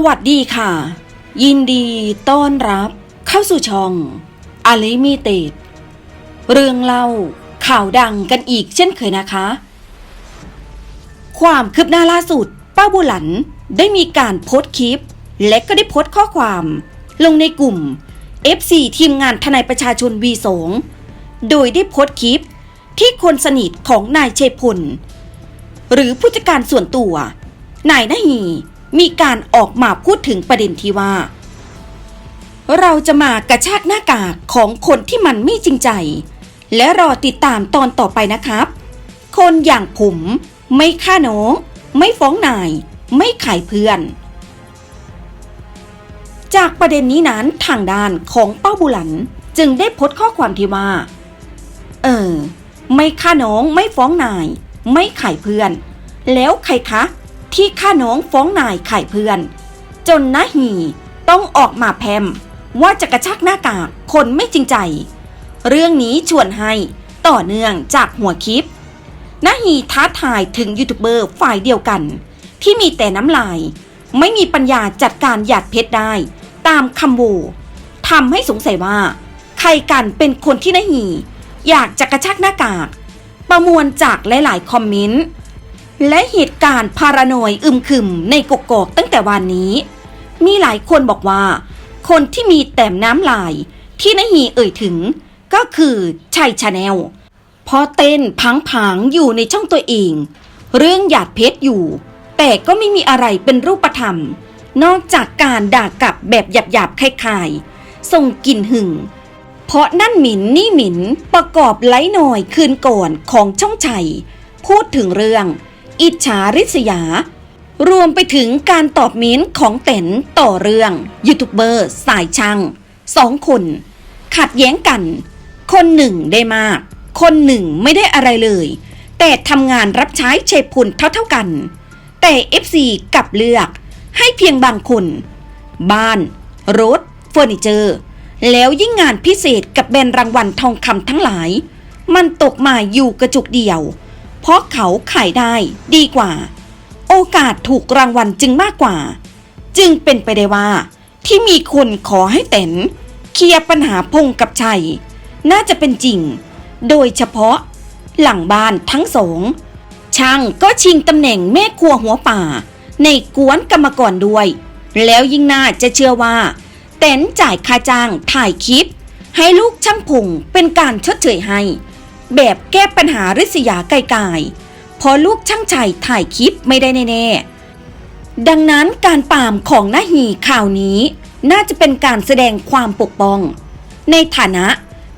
สวัสดีค่ะ ยินดีต้อนรับ เข้าสู่ช่องอลิมิเต็ดเรื่องเล่าข่าวดังกันอีกเช่นเคยนะคะ ความคืบหน้าล่าสุด ป้าบุหลันได้มีการโพสต์คลิป และก็ได้โพสต์ข้อความ ลงในกลุ่ม FC ทีมงานทนายประชาชนวีสงโดยได้โพสต์คลิป ที่คนสนิทของนายเชยพล หรือผู้จัดการส่วนตัว นายนาฮี มีการออกมาพูดถึงประเด็นที่ว่า เราจะมากระชากหน้ากากของคนที่มันไม่จริงใจ และรอติดตามตอนต่อไปนะครับ คนอย่างผมไม่ฆ่าน้อง ไม่ฟ้องนาย ไม่ขายเพื่อน จากประเด็นนี้นั้นทางด้านของเป้าบุหลันจึงได้พสต์ข้อความที่ว่า เออ ไม่ฆ่าน้องไม่ฟ้องนาย ไม่ขายเพื่อน แล้วใครคะ ที่ฆ่าน้องฟ้องนายไขายเพื่อน จนนาหีต้องออกมาแพมว่าจะกระชากหน้ากากคนไม่จริงใจ เรื่องนี้ชวนให้ต่อเนื่องจากหัวคลิปนาหีท้าทายถึงยูทูบเบอร์ฝ่ายเดียวกัน ที่มีแต่น้ำลาย ไม่มีปัญญาจัดการหยาดเพชรได้ ตามคำโวทำให้สงสัยว่า ใครกันเป็นคนที่นาหีอยากจะกระชากหน้ากาก ประมวลจากหลาย ๆ คอมเมนต์ และเหตุการณ์พารานอยอึมครึมในกกอกตั้งแต่วันนี้ มีหลายคนบอกว่า คนที่มีแต้มน้ำลายที่นหีเอ่ยถึง ก็คือชัยชาแนลพอเต้นพังผังๆอยู่ในช่องตัวเอง เรื่องหยาดเพชรอยู่ แต่ก็ไม่มีอะไรเป็นรูปธรรม นอกจากการด่ากลับแบบหยาบๆคล้ายๆส่งกลิ่นหึงเพราะนั่นหมินนี่หมินประกอบไลฟ์หน่อยคืนก่อนของช่องชัย พูดถึงเรื่อง อิจฉาริษยา รวมไปถึงการตอบมิ้นของเต็นต่อเรื่องยูทูบเบอร์สายช่างสองคน ขัดแย้งกัน คนหนึ่งได้มาก คนหนึ่งไม่ได้อะไรเลย แต่ทำงานรับใช้เชฟพุนเท่าๆกัน แต่ FC กลับเลือกให้เพียงบางคน บ้าน รถเฟอร์นิเจอร์ แล้วยิ่งงานพิเศษกับแบรนด์รางวัลทองคำทั้งหลาย มันตกมาอยู่กระจุกเดียว เพราะเขาขายได้ดีกว่า โอกาสถูกรางวัลจึงมากกว่า จึงเป็นไปได้ว่า ที่มีคนขอให้เต็นเคลียร์ปัญหาพงกับชัย น่าจะเป็นจริง โดยเฉพาะหลังบ้านทั้งสองช่างก็ชิงตำแหน่งแม่ครัวหัวป่า ในกวนกรรมกรด้วย แล้วยิ่งน่าจะเชื่อว่า เต็นจ่ายค่าจ้างถ่ายคลิป ให้ลูกช่างพงเป็นการชดเชยให้ แบบแก้ปัญหาริษยาไกลๆเพอลูกช่างชัยถ่ายคลิปไม่ได้แน่ๆดังนั้นการปามของนาหีข่าวนี้ น่าจะเป็นการแสดงความปกป้อง ในฐานะ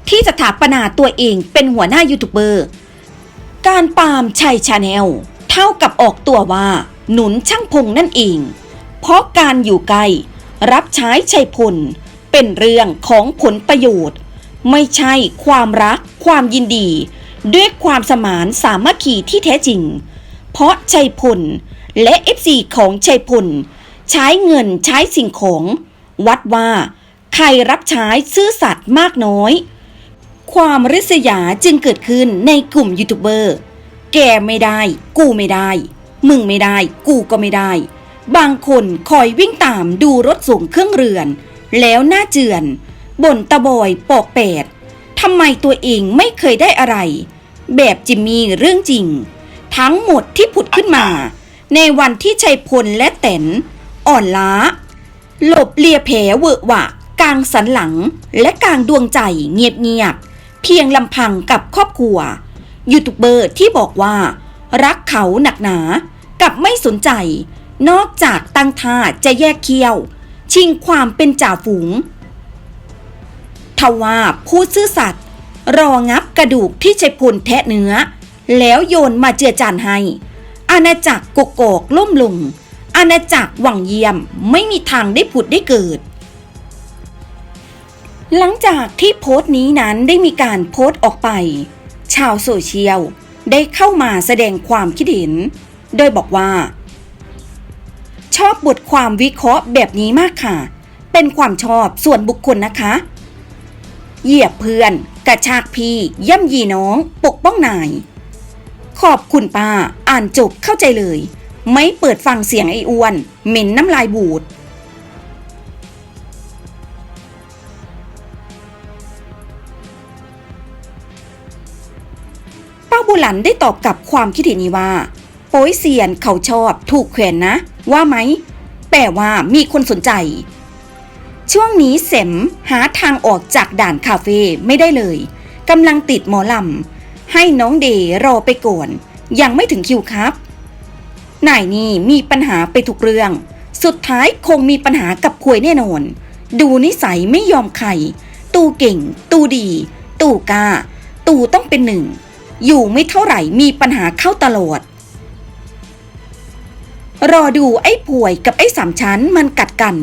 ที่สถาปนาตัวเองเป็นหัวหน้ายูทูบเบอร์ การปาล์มชัยชาแนลเท่ากับออกตัวว่า หนุนช่างพงนั่นเอง เพราะการอยู่ใกล้รับใช้ชัยพลเป็นเรื่องของผลประโยชน์ ไม่ใช่ความรัก ความยินดี ด้วยความสมานสามัคคีที่แท้จริง เพราะชัยพลและ FC ของชัยพลใช้เงินใช้สิ่งของ วัดว่า ใครรับใช้ซื่อสัตย์มากน้อย ความริษยาจึงเกิดขึ้นในกลุ่มยูทูบเบอร์ แกไม่ได้ กูไม่ได้ มึงไม่ได้ กูก็ไม่ได้ บางคนคอยวิ่งตามดูรถส่งเครื่องเรือน แล้วหน้าเจือน บ่นตะบอยปอกแปดทำไมตัวเองไม่เคยได้อะไร แบบจิมมี่เรื่องจริง ทั้งหมดที่ผุดขึ้นมา ในวันที่ชัยพลและแตนอ่อนล้า หลบเลียแผลเวอะหวะกลางสันหลังและกลางดวงใจเงียบๆเพียงลำพังกับครอบครัว ยูทูบเบอร์ที่บอกว่า รักเขาหนักหนากับไม่สนใจ นอกจากตั้งท่าจะแยกเคี้ยว ชิงความเป็นจ่าฝูง ทว่าผู้ซื่อสัตย์รองับกระดูกที่ชัยพลแทะเนื้อ แล้วโยนมาเจือจานให้ อาณาจักรกกอกล่มลง อาณาจักรหวังเยี่ยมไม่มีทางได้ผุดได้เกิด หลังจากที่โพสต์นี้นั้นได้มีการโพสต์ออกไป ชาวโซเชียลได้เข้ามาแสดงความคิดเห็น โดยบอกว่า ชอบบทความวิเคราะห์แบบนี้มากค่ะ เป็นความชอบส่วนบุคคลนะคะ เหยียบเพื่อน กระชากพี่ ย่ำยีน้อง ปกป้องนาย ขอบคุณป้า อ่านจบเข้าใจเลย ไม่เปิดฟังเสียงไอ้อ้วน เหม็นน้ำลายบูดป้าบุหลันได้ตอบกลับความคิดเห็นนี้ว่า โป้ยเซียนเขาชอบถูกแขวนนะ ว่าไหมแปลว่ามีคนสนใจ ช่วงนี้เสมหาทางออกจากด่านคาเฟ่ไม่ได้เลยกำลังติดหมอลำ ให้น้องเดรอไปก่อน ยังไม่ถึงคิวครับนายนี่มีปัญหาไปทุกเรื่อง สุดท้ายคงมีปัญหากับควยแน่นอน ดูนิสัยไม่ยอมใคร ตูเก่ง ตูดี ตูกล้า ตูต้องเป็นหนึ่ง อยู่ไม่เท่าไหร่มีปัญหาเข้าตลอด รอดูไอ้ป่วยกับไอ้สามชั้นมันกัดกัน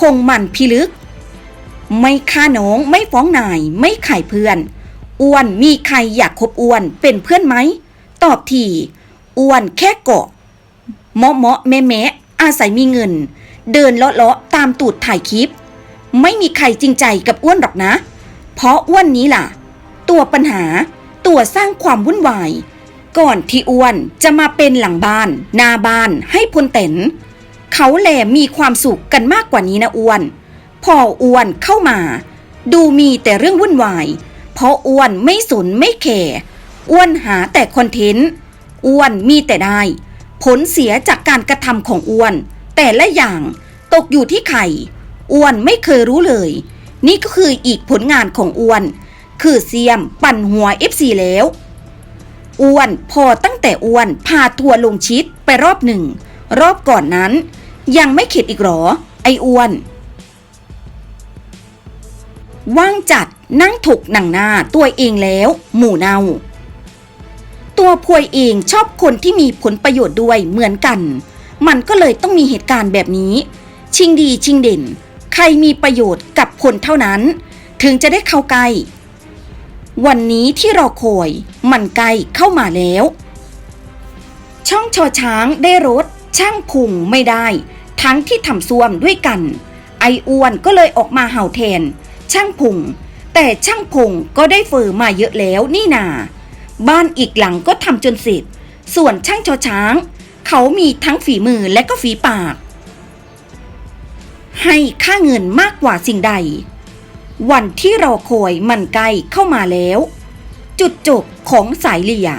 คงมันพิลึก ไม่ฆ่าน้องไม่ฟ้องนาย ไม่ไข่เพื่อน อ้วนมีใครอยากคบอ้วนเป็นเพื่อนไหม ตอบทีอ้วนแค่เกาะเมาะเมาะแม่แม่อาศัยมีเงิน เดินเลาะเลาะตามตูดถ่ายคลิป ไม่มีใครจริงใจกับอ้วนหรอกนะ เพราะอ้วนนี้ล่ะ ตัวปัญหาตัวสร้างความวุ่นวาย ก่อนที่อ้วนจะมาเป็นหลังบ้านหน้าบ้านให้พลเต็น เขาแลมีความสุขกันมากกว่านี้นะอ้วนพออ้วนเข้ามา ดูมีแต่เรื่องวุ่นวาย เพราะอ้วนไม่สนไม่แคร์อ้วนหาแต่คอนเทนต์อ้วนมีแต่ได้ ผลเสียจากการกระทำของอ้วน แต่ละอย่างตกอยู่ที่ไข่อ้วนไม่เคยรู้เลย นี่ก็คืออีกผลงานของอ้วน คือเสียมปั่นหัว FC แล้วอ้วนพอตั้งแต่อ้วนพาทัวลงชิดไปรอบหนึ่ง รอบก่อนนั้น ยังไม่เข็ดอีกหรอ ไออ้วน ว่างจัดนั่งถกหนังหน้าตัวเองแล้ว หมู่เนา ตัวพวยเองชอบคนที่มีผลประโยชน์ด้วยเหมือนกัน มันก็เลยต้องมีเหตุการณ์แบบนี้ ชิงดีชิงเด่น ใครมีประโยชน์กับคนเท่านั้น ถึงจะได้เข้าใกล้ วันนี้ที่รอคอย มันใกล้เข้ามาแล้ว ช่องชอช้างได้รถช่างพุงไม่ได้ ทั้งที่ทำซ่วมด้วยกัน ไออ้วนก็เลยออกมาเห่าแทน ช่างพุง แต่ช่างพุงก็ได้เฟอร์มาเยอะแล้วนี่นา บ้านอีกหลังก็ทำจนเสร็จ ส่วนช่างชอช้าง เขามีทั้งฝีมือและก็ฝีปาก ให้ค่าเงินมากกว่าสิ่งใด วันที่รอคอยมันใกล้เข้ามาแล้ว จุดจบของสายเลีย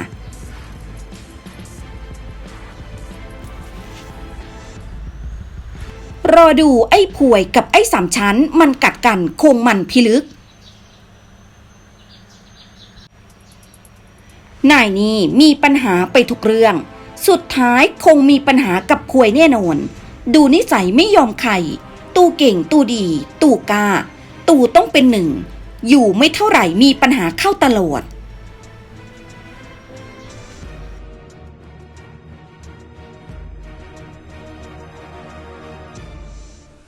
รอดูไอ้ผวยกับไอ้สามชั้น มันกัดกันคงมันพิลึกนายนี่มีปัญหาไปทุกเรื่อง สุดท้ายคงมีปัญหากับควยแน่นอน ดูนิสัยไม่ยอมใคร ตูเก่งตูดี ตูกล้าตูต้องเป็นหนึ่ง อยู่ไม่เท่าไหร่มีปัญหาเข้าตลอด